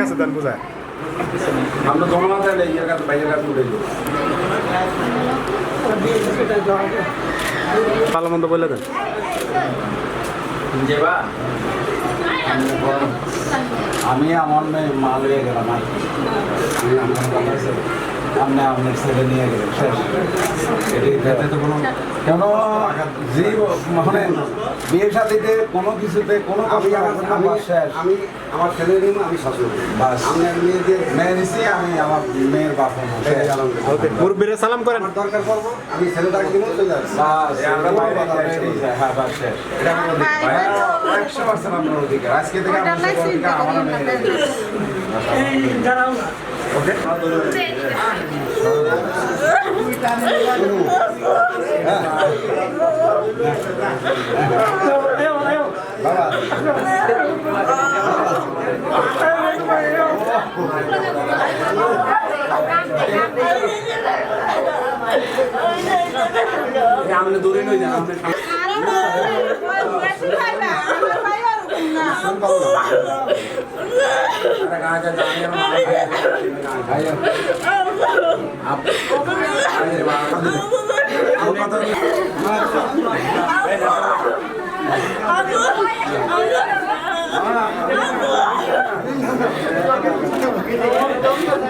কাছে দেন বোঝায়। আমরা জমা দেয় ইয়ের কাছে বাইরের কাছে উঠে যাব। ভালো মন্দ বলে দেন। আমি আমার মেয়ে মা লইয়ে গেলাম আর আপনি আপনার ছেলে। নিয়ে গেলেন শেষ। এটি তো কোনো কেন যে মানে বিয়ে সাথীতে কোনো কিছুতে কোনো আমি আমার আমি আমার ছেলে নিম আমি শাশুড় বাস। আমি আর মেয়ে দিয়ে মেয়ে নিছি আমি আমার মেয়ের বাপ। ওকে মুরব্বীরে সালাম করেন দরকার পড়ব আমি ছেলেটাকে দিব চলে যাচ্ছি বাস, আমরা বাইরে কথা বেরিয়ে বলছি না। যাই, হ্যাঁ, বাস এটা আমার অধিকার। ভাইয়া, 100% আপনার অধিকার। আজকে থেকে আমার। ওকে? বাবা আপনি দূরে নই যান আপনি আপনি তোমার কাছে কোনো কিছু কম করব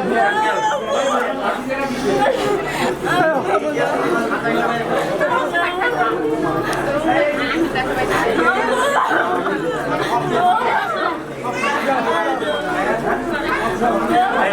আয়,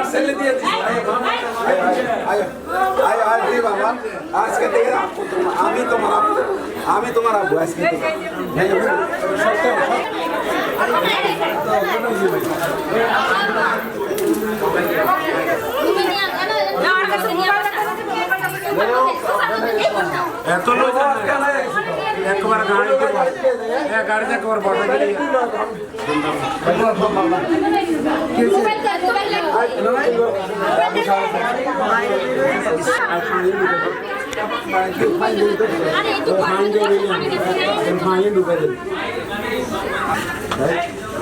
আমার ছেলে দিয়ে বাবা। আজকে থেকে আপু তোমার- আমি তোমার আপু আমি তোমার আব্বু আজকে হ্যাঁ। এত লোক একবার গাড়ি গাড়িতে একবার বড় গেলে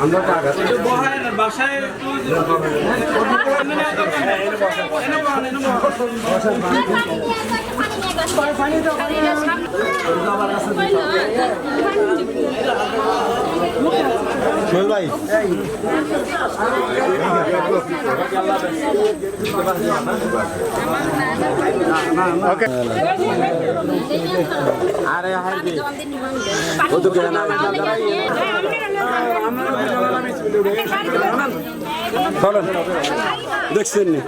আমরা টাকা সোহেল ভাই আরে হারবি চলেন দেখছেন নি?